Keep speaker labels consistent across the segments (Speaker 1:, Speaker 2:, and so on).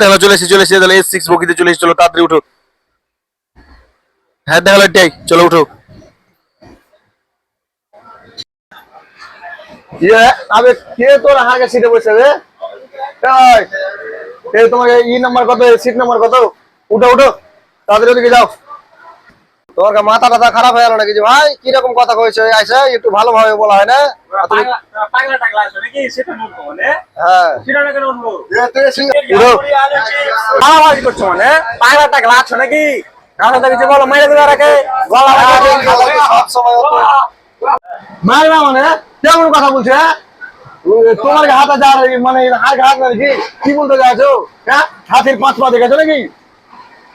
Speaker 1: দেখা চলে এসে চলে এসে তাহলে এস সিক্স বগিতে চলে এসে চলো তাড়াতাড়ি উঠো। হ্যাঁ দেখা এটাই চলো উঠো।
Speaker 2: ইয়ে আবে কে তোর আগে সিটে বসে রে? এই, কে ই নাম্বার কত সিট নাম্বার কত? উঠো উঠো তাড়াতাড়ি ওদিকে যাও। তোমার মাথা টাথা খারাপ হয়ে গেল নাকি যে ভাই? কীরকম কথা কয়েছে আইসা একটু ভালোভাবে বলা হয় না? হ্যাঁ।
Speaker 3: মারামারি করছ মানে? পাগলা টাগলা আছো নাকি? কারণ তো কিছু বলো মেরে দেবে রাখে গলা
Speaker 2: মারবা মানে? কেমন কথা বলছে হ্যাঁ? তোমার হাতে যা মানে হাত হাত নাকি কি? বলতে যাচ্ছো হ্যাঁ? হাতির পাঁচ পা দেখেছ নাকি?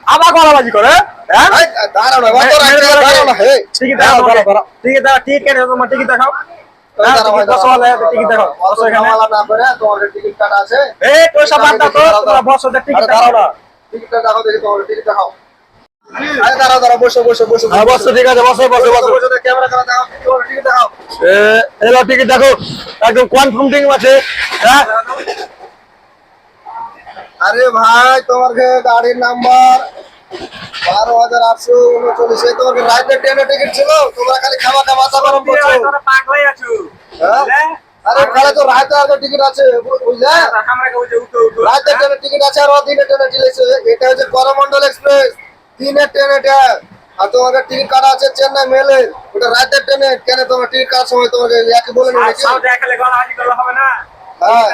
Speaker 3: আবার গলাবাজি করে হ্যাঁ? কাটা
Speaker 2: আছে।
Speaker 1: ঠিক আছে
Speaker 2: তোমার টিকিট দেখাও।
Speaker 1: একদম কনফার্ম টিকিট আছে। হ্যাঁ?
Speaker 2: আরে ভাই তোমার গাড়ির নাম্বার বারো হাজার আটশো উনচল্লিশ। এই তোমার রাইটের ট্রেনের টিকিট ছিল? তোমরা খালি খাওয়া খাওয়া মাথা গরম করছ।
Speaker 3: তোমরা পাগলাই আছো?
Speaker 2: আরে ওখানে তো রাইতে আগে টিকিট আছে বুঝলে?
Speaker 3: আমরা কেউ যে উঠো উঠো।
Speaker 2: রাইতের ট্রেনের টিকিট আছে আর দিনের ট্রেনের টিকিট এটা হচ্ছে করমন্ডল এক্সপ্রেস। দিনের ট্রেন এটা। আর তোমাকে টিকিট কাটা আছে চেন্নাই মেলে ওটা রাতের ট্রেনে কেন তোমার টিকিট কাটার সময় তোমাকে একই বলে
Speaker 3: হবে না?
Speaker 2: হ্যাঁ।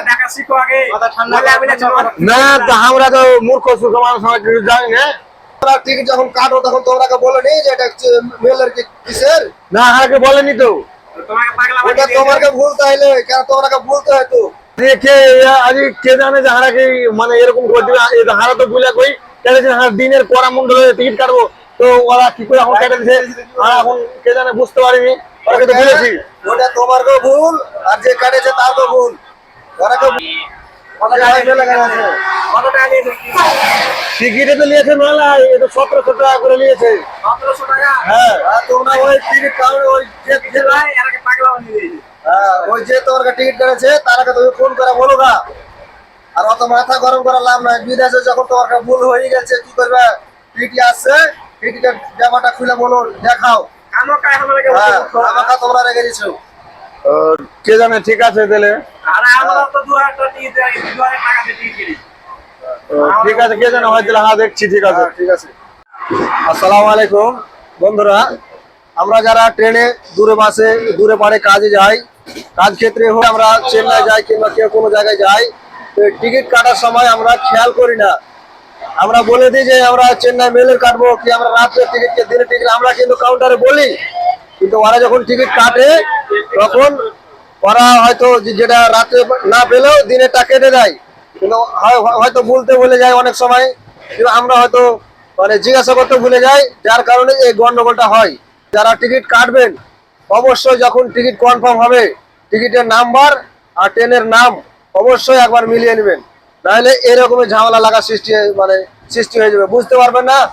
Speaker 3: না
Speaker 1: তো আমরা তো মূর্খ সুখ মানুষ জানি না।
Speaker 2: তোমরা টিকিট যখন কাটো তখন তোমরাকে বলে নি যে এটা মেলের কিসের?
Speaker 1: না বলেনি তো।
Speaker 3: তোমাকে পাগলা
Speaker 2: ওটা তোমাকে ভুলতে হইলে কেন তোমাকে ভুলতে হয়তো।
Speaker 1: যে কে আজ কে জানে যে হারা মানে এরকম করে দিবে। হারা তো বুঝলে কই কেটেছে হারা দিনের করা মন্ডলে টিকিট কাটবো। তো ওরা কি করে এখন কেটে দিছে আর এখন কে জানে বুঝতে পারিনি। ওরা তো বলেছি।
Speaker 2: ওটা তোমার কেউ ভুল আর যে কাটেছে তার তো ভুল। ওরা
Speaker 3: টাকা
Speaker 1: টিকিটে তো নিয়েছে মেলা এটা সতেরোশো টাকা করে নিয়েছে।
Speaker 3: 1700 টাকা?
Speaker 1: হ্যাঁ
Speaker 2: আর তোমরা ওই টিকিট যে। হ্যাঁ, ওই যে তোমার টিকিট কেটেছে তারাকে তুমি ফোন করে বলো না আর অত মাথা গরম করা লাভ নাই। বিদেশে যখন তোমার ভুল হয়ে গেছে কি করবে? টিটি আসছে টিটিটার জামাটা খুলে বলো দেখাও। হ্যাঁ। আমাকে তোমরা রেখে দিছো।
Speaker 1: ও, কে জানে ঠিক আছে তাহলে।
Speaker 3: আর আমরা তো 2000 টাকা টিকিট দেয়, 2000 টাকা দিয়ে টিকিট
Speaker 1: ঠিক আছে কে জানে হয়তো হ্যাঁ দেখছি ঠিক আছে।
Speaker 2: হ্যাঁ, ঠিক আছে। আসসালামু আলাইকুম। বন্ধুরা আমরা যারা ট্রেনে দূরে বাসে দূরে পারে কাজে যাই কাজ ক্ষেত্রে হোক আমরা চেন্নাই যাই কিংবা কেউ কোনো জায়গায় যাই টিকিট কাটার সময় আমরা খেয়াল করি না। আমরা বলে দিই যে আমরা চেন্নাই মেলের কাটবো কি আমরা রাত্রে টিকিট কে দিনের টিকিট আমরা কিন্তু কাউন্টারে বলি কিন্তু ওরা যখন টিকিট কাটে তখন ওরা হয়তো যেটা রাত্রে না পেলেও দিনেরটা কেটে দেয়। কিন্তু হয়- হয়- হয়তো বলতে ভুলে যায় অনেক সময়। আমরা হয়তো মানে জিজ্ঞাসা করতে ভুলে যাই, যার কারণে এই গন্ডগোলটা হয়। যারা টিকিট কাটবেন, অবশ্যই যখন টিকিট কনফার্ম হবে, টিকিটের নাম্বার আর ট্রেনের নাম অবশ্যই একবার মিলিয়ে নেবেন। নাহলে এরকমের ঝামেলা লাগা সৃষ্টি মানে সৃষ্টি হয়ে যাবে। বুঝতে পারবেন না?